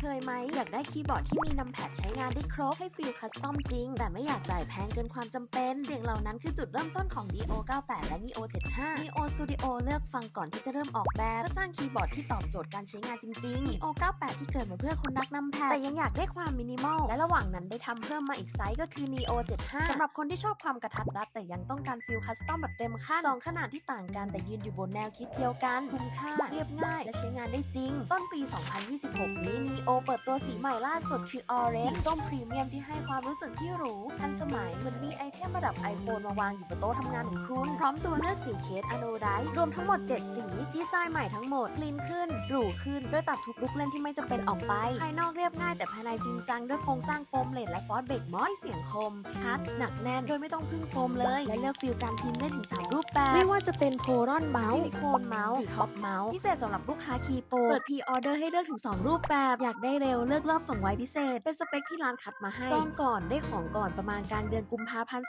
เคยไหม อยากได้คีย์บอร์ดที่มีนำแพดใช้งานได้ครบ ให้ฟีลคัสตอมจริง แต่ไม่อยากจ่ายแพงเกินความจำเป็น เสียงเหล่านั้นคือจุดเริ่มต้นของ Neo 98 และ Neo 75 Neo Studio เลือกฟังก่อนที่จะเริ่มออกแบบเพื่อสร้างคีย์บอร์ดที่ตอบโจทย์การใช้งานจริงๆ Neo 98 ที่เกิดมาเพื่อคนนักนำแพดแต่ยังอยากได้ความมินิมอลและระหว่างนั้นได้ทำเพิ่มมาอีกไซส์ก็คือ Neo 75สำหรับคนที่ชอบความกระทัดรัดแต่ยังต้องการฟีลคัสตอมแบบเต็มขั้นสองขนาดที่ต่างกันแต่ยืนอยู่บนแนวคิดเดียวกันคุ้มค่าเรียบง่ายและใช้งานได้จริง ต้นปี 2026 นี้ Neo เปิดตัวสีใหม่ล่าสุดคือ Orange สีส้มพรีเมียมที่ให้ความรู้สึกที่หรู ทันสมัยเหมือนมีไอเทมระดับ iPhone มาวางอยู่บนโต๊ะทำงานของคุณ พร้อมตัวเลือกสีเคสอโนไดซ์รวมทั้งหมด 7 สี ดีไซน์ใหม่ทั้งหมด คลีนขึ้น หรูขึ้น ด้วยตัดทุกลูกเล่นที่ไม่จำเป็นออกไป ภายนอกเรียบง่ายแต่ภายในจริงจัง ด้วยโครงสร้างโฟมเลดและฟอสเบรกมอยเสียงคม ชัด หนักแน่น โดยไม่ต้องพึ่งโฟมเลย และเลือกฟิลการพิมพ์ได้ถึง 3 รูปแบบ ไม่ว่าจะเป็นโครอนเมาส์ซิลิโคนเมาส์หรือท็อปเมาส์พิเศษสำหรับลูกค้าคีย์โปรเปิดพรีออเดอร์ให้เลือกถึง 2 รูปแบบอยากได้เร็วเลือกรอบส่งไวพิเศษ เป็นสเปคที่ร้านคัดมาให้จองก่อนได้ของก่อนประมาณกลางเดือนกุมภาพันธ์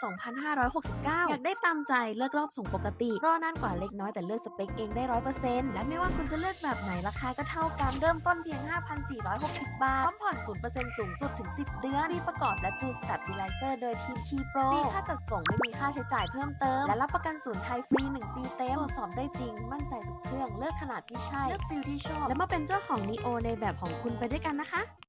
2569 อยากได้ตามใจเลือกรอบส่งปกติรอนานกว่าเล็กน้อยแต่เลือกสเปคเองได้ร้อยเปอร์เซ็นต์และไม่ว่าคุณจะเลือกแบบไหนราคาก็เท่ากันเริ่มต้นเพียง 5,460 บาทพร้อมผ่อน 0%สูงสุดถึง 10 เดือนมีประกอบและจูสตัดดีไลเซอร์โดยทีมคีโปรฟรีค่าจัดส่งไม่มีค่าใช้จ่ายเพิ่มเติม และรับประกันศูนย์ไทยฟรี 1 ปีเต็มตรวจสอบได้จริง มั่นใจทุกเครื่องเลือกขนาดที่ใช่เลือกฟิลที่ชอบและมาเป็นเจ้าของ Neo ในแบบของคุณไปด้วยกันนะคะ